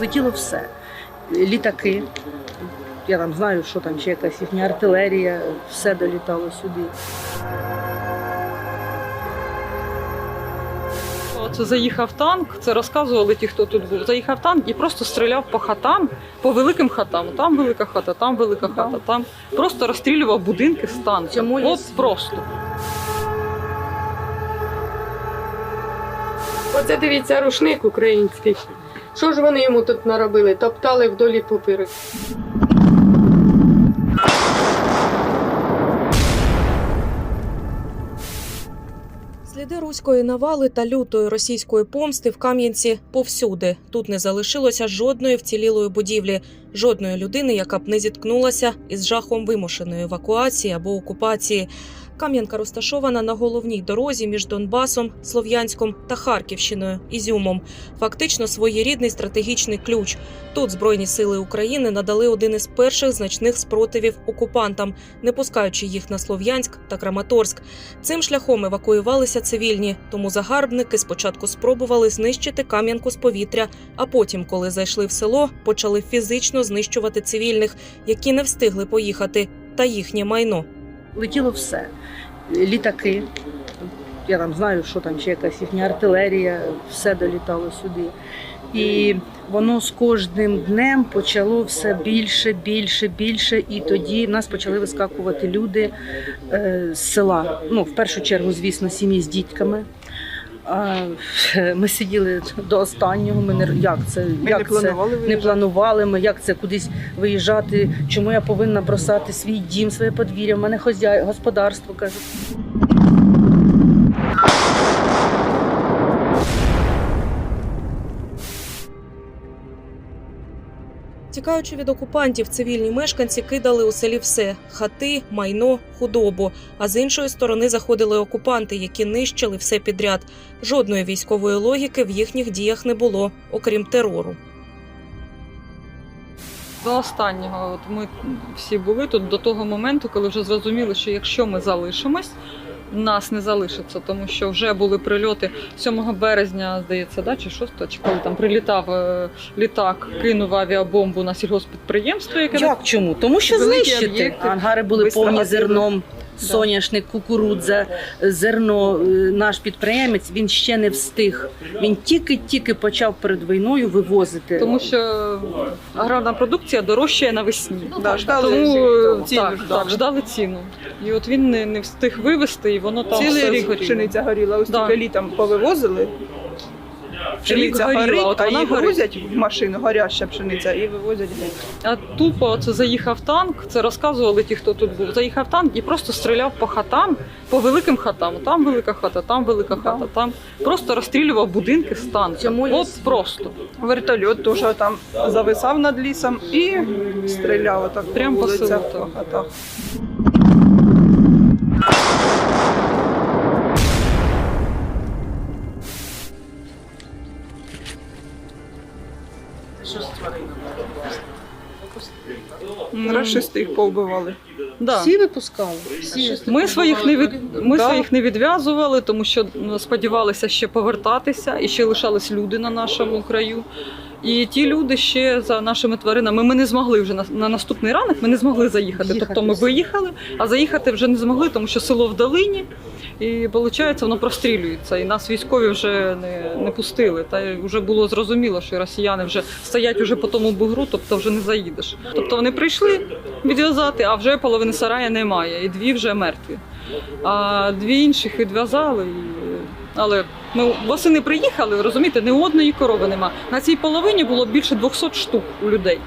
Летіло все. Літаки. Я там знаю, що там ще якась їхня артилерія, все долітало сюди. Це заїхав танк, це розказували ті, хто тут був. Заїхав танк і просто стріляв по хатам, по великим хатам. Там велика хата, там велика хата, там просто розстрілював будинки з танка. От просто. Оце дивіться рушник український. Що ж вони йому тут наробили? Топтали вдолі поперек. Сліди руської навали та лютої російської помсти в Кам'янці повсюди. Тут не залишилося жодної вцілілої будівлі, жодної людини, яка б не зіткнулася із жахом вимушеної евакуації або окупації. Кам'янка розташована на головній дорозі між Донбасом, Слов'янськом та Харківщиною Ізюмом. Фактично своєрідний стратегічний ключ. Тут Збройні сили України надали один із перших значних спротивів окупантам, не пускаючи їх на Слов'янськ та Краматорськ. Цим шляхом евакуювалися цивільні, тому загарбники спочатку спробували знищити Кам'янку з повітря, а потім, коли зайшли в село, почали фізично знищувати цивільних, які не встигли поїхати, та їхнє майно. Летіло все. Літаки. Я там знаю, що там ще якась їхня артилерія, все долітало сюди. І воно з кожним днем почало все більше, більше, більше. І тоді в нас почали вискакувати люди е, з села. Ну, в першу чергу, звісно, сім'ї з дітками. Ми сиділи до останнього. Ми не як це, Ми як не це планували не планували ми, як це кудись виїжджати, чому я повинна бросати свій дім, своє подвір'я, в мене хозяй, господарство кажуть. Тікаючи від окупантів, цивільні мешканці кидали у селі все хати, майно, худобу. А з іншої сторони заходили окупанти, які нищили все підряд. Жодної військової логіки в їхніх діях не було, окрім терору. До останнього, от ми всі були тут до того моменту, коли вже зрозуміли, що якщо ми залишимось, нас не залишиться, тому що вже були прильоти 7 березня, здається, да, чи 6, чи коли там прилітав е, літак, кинув авіабомбу на сільгоспідприємство, яке Як чому? Тому що Великі знищити. об'єкти. Ангари були Бистро повні зерном. Соняшник, кукурудза, зерно. Е, Наш підприємець він ще не встиг. Він тільки-тільки почав перед війною вивозити. Тому що аграрна продукція дорожчає навесні. Да, ждали Тому ціну так, ждали. так, ждали ціну. І от він не, не встиг вивезти, і воно там Цілий все рік згоріло. пшениця горіла. Ось Да. тільки літом повивозили. Пшениця горіла, горить, от а вона її горить. грузять в машину, горяща пшениця, і вивозять геть. А тупо це заїхав танк, це розказували ті, хто тут був. Заїхав танк і просто стріляв по хатам, по великим хатам. Там велика хата, там велика хата, там просто розстрілював будинки з танка. Цьому От просто. Вертольот теж там зависав над лісом і стріляв отак Прям по по вулицях, селу, по хатах. Рашистих повбивали. Да. Всі випускали. Всі. Ми своїх не від ми Да. своїх не відв'язували, тому що сподівалися ще повертатися, і ще лишались люди на нашому краю. І ті люди ще за нашими тваринами. Ми не змогли вже на, на наступний ранок. Ми не змогли заїхати. Їхати Тобто ми виїхали, а заїхати вже не змогли, тому що село в долині. І виходить, воно прострілюється. І нас військові вже не, не пустили. Та вже було зрозуміло, що росіяни вже стоять уже по тому бугру, тобто вже не заїдеш. Тобто вони прийшли відв'язати, а вже половини сарая немає, і дві вже мертві. А дві інших відв'язали. Але ми восени приїхали, розумієте, ні одної корови нема. На цій половині було більше 200 штук у людей.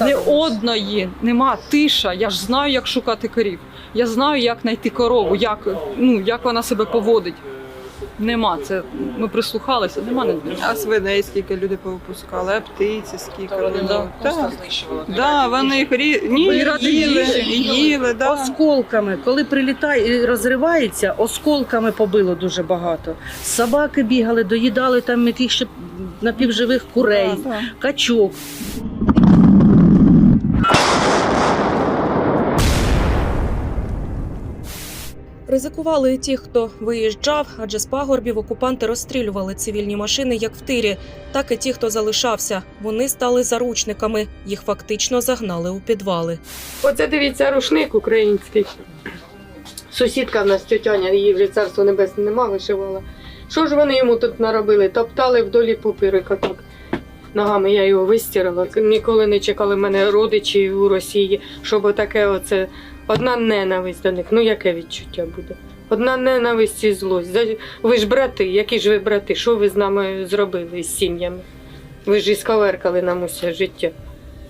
Не одної нема тиша. Я ж знаю, як шукати корів. Я знаю, як знайти корову, як, ну, як вона себе поводить. Нема. Це ми прислухалися, нема не А свиней скільки люди повипускали, а птиці скільки. вони, було. да, Так. Да, вони їх рі... Ні, ради їли, їжі. їли, да. Осколками, коли прилітає і розривається, осколками побило дуже багато. Собаки бігали, доїдали там якихось ще напівживих курей, Да, да. качок. Ризикували і ті, хто виїжджав, адже з пагорбів окупанти розстрілювали цивільні машини як в тирі, так і ті, хто залишався. Вони стали заручниками. Їх фактично загнали у підвали. Оце дивіться рушник український. Сусідка в нас тетяня, її вже царство небесне нема, вишивала. Що ж вони йому тут наробили? Топтали вдолі пупирик отак. Ногами я його вистирала. Ніколи не чекали мене родичі у Росії, щоб отаке оце одна ненависть до них. Ну яке відчуття буде? Одна ненависть і злость. Ви ж брати, які ж ви брати? Що ви з нами зробили з сім'ями? Ви ж ісковеркали нам усе життя.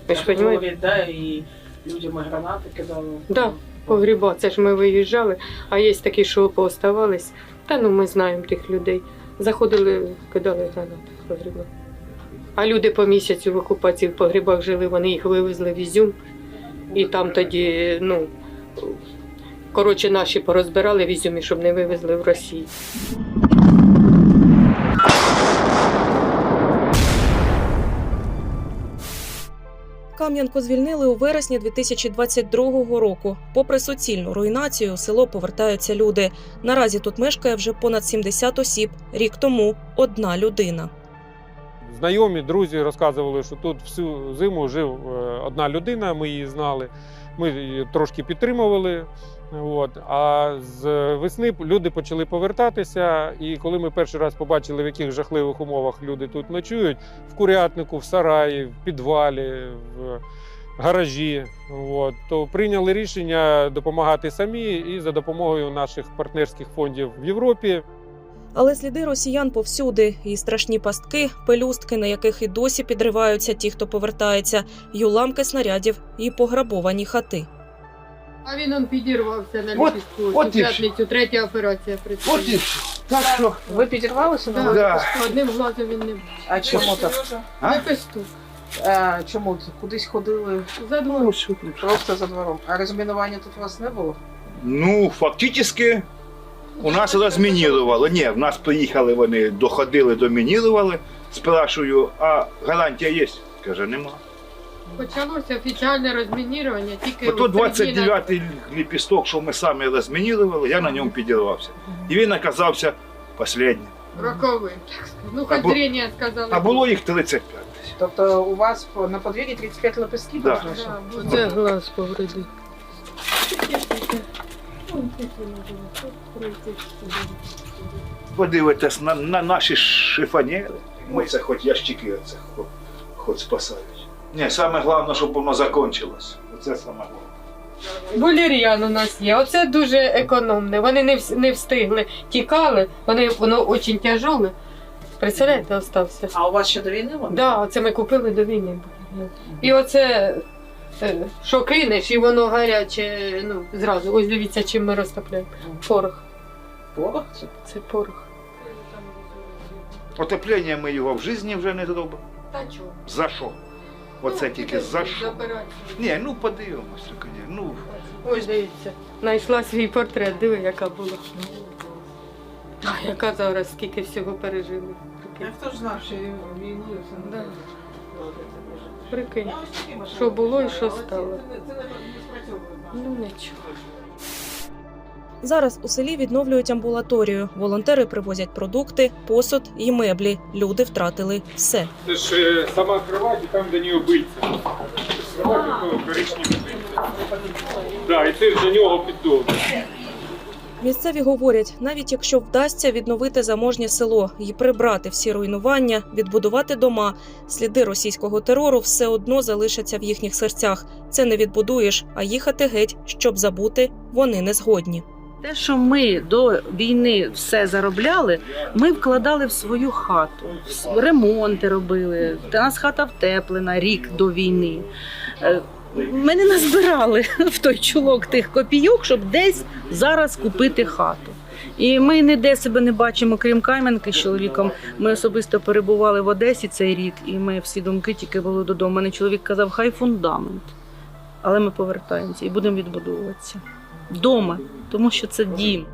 Ви ж розумієте? Да, і людям гранати кидали. Да. погріба. Це ж ми виїжджали, а є такі, що пооставались. Та ну ми знаємо тих людей. Заходили, кидали гранати погріба. А люди по місяцю в окупації в погрібах жили, вони їх вивезли в Ізюм. І там тоді, ну, коротше, наші порозбирали в Ізюмі, щоб не вивезли в Росію. Кам'янку звільнили у вересні 2022 року. Попри суцільну руйнацію, у село повертаються люди. Наразі тут мешкає вже понад 70 осіб. Рік тому одна людина. Знайомі, друзі розказували, що тут всю зиму жив е, одна людина, ми її знали. Ми трошки підтримували. От. А з весни люди почали повертатися. І коли ми перший раз побачили, в яких жахливих умовах люди тут ночують, в курятнику, в сараї, в підвалі, в гаражі, от, то прийняли рішення допомагати самі і за допомогою наших партнерських фондів в Європі. Але сліди росіян повсюди, і страшні пастки, пелюстки, на яких і досі підриваються ті, хто повертається, й уламки снарядів, і пограбовані хати. А він он підірвався на От- ліпістку. от п'ятницю, третя операція От і Так що, Ви підірвалися на Да. Да. Одним глазом він не був. А чому так? А? Лепесток. А, чому кудись ходили За ну, двором. просто за двором? А розмінування тут у вас не було? Ну, фактично, у нас розмінірували. Ні, в нас приїхали вони, доходили, домінірували. Спрашую, а гарантія є? Каже, нема. Почалося офіційне розмінірування тільки Ото у середині 29-й ліпісток, що ми самі розмінірували, я на ньому підірвався. І він оказався останнім. роковим. так сказати. Ну, хоч сказали. А було їх 35 десь. Тобто у вас на подвір'ї 35 лепестків Да. да. Це глаз повредив. Подивитесь на, на наші шифонєри. Ми це хоч ящики оце, хоч, хоч спасають. Ні, саме головне, щоб воно закінчилось. Оце саме головне. Булір'ян у нас є. Оце дуже економне. Вони не, вс- не встигли, тікали, вони, воно дуже тяжеле. Представляєте, остався. А у вас ще до війни воно? Да, оце ми купили до війни. І оце, е, що кинеш, і воно гаряче, ну, зразу. Ось дивіться, чим ми розтопляємо. Порох. Порох це? Це порох. Отеплення ми його в житті вже не зробимо. Та чого? За що? Оце тільки за що? Ні, ну подивимося, ні. Ну, Ось дивіться. Знайшла свій портрет, диви, яка була. А яка зараз, скільки всього пережили. Прикинь. хто ж знав, що війну все Да. Прикинь. Що було і що стало. Ну нічого. Зараз у селі відновлюють амбулаторію. Волонтери привозять продукти, посуд і меблі. Люди втратили все. Це ж е, сама кровать і там до нього биться. Кровать такого коричневого. Да, і це ж до нього піддон. Місцеві говорять, навіть якщо вдасться відновити заможнє село і прибрати всі руйнування, відбудувати дома, сліди російського терору все одно залишаться в їхніх серцях. Це не відбудуєш, а їхати геть, щоб забути, вони не згодні. Те, що ми до війни все заробляли, ми вкладали в свою хату. Ремонти робили. У нас хата втеплена рік до війни. Ми не назбирали в той чулок тих копійок, щоб десь зараз купити хату. І ми ніде себе не бачимо, крім Кам'янки з чоловіком. Ми особисто перебували в Одесі цей рік, і ми всі думки тільки були додому. Мене чоловік казав, хай фундамент. Але ми повертаємося і будемо відбудовуватися. Дома, тому що це дім.